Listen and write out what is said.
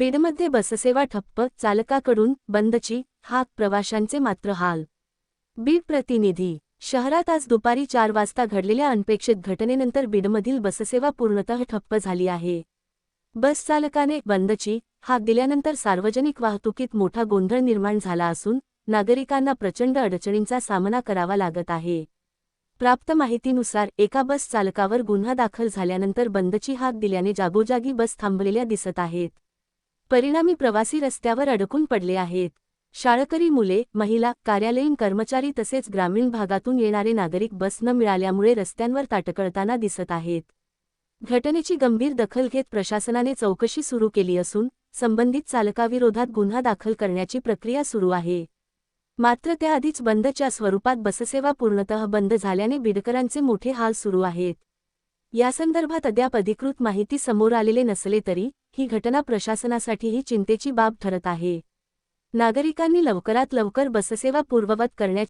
बीडमध्ये बससेवा ठप्प चालकाकडून बंदची हाक प्रवाशांचे मात्र हाल. बीड प्रतिनिधी शहरात आज दुपारी चार वाजता घडलेल्या अनपेक्षित घटनेनंतर बीडमधील बससेवा पूर्णतः ठप्प झाली आहे. बस चालकाने बंदची हाक दिल्यानंतर सार्वजनिक वाहतुकीत मोठा गोंधळ निर्माण झाला असून नागरिकांना प्रचंड अडचणींचा सामना करावा लागत आहे. प्राप्त माहितीनुसार एका बस चालकावर गुन्हा दाखल झाल्यानंतर बंदची हाक दिल्याने जागोजागी बस थांबलेल्या दिसत आहेत. परिणामी प्रवासी रस्त्यावर अडकून पडले आहेत. शाळकरी मुले महिला कार्यालयीन कर्मचारी तसेच ग्रामीण भागातून येणारे नागरिक बस न मिळाल्यामुळे रस्त्यांवर ताटकळताना दिसत आहेत. घटनेची गंभीर दखल घेत प्रशासनाने चौकशी सुरू केली असून संबंधित चालकाविरोधात गुन्हा दाखल करण्याची प्रक्रिया सुरू आहे. मात्र त्याआधीच बंदच्या स्वरूपात बससेवा पूर्णतः बंद झाल्याने बिडकरांचे मोठे हाल सुरू आहेत. यासंदर्भात अद्याप अधिकृत माहिती समोर आलेले नसले तरी ही घटना प्रशासनासाठीही चिंतेची बाब ठरत आहे. नागरिकांनी लवकरात लवकर बससेवा पूर्ववत करण्याची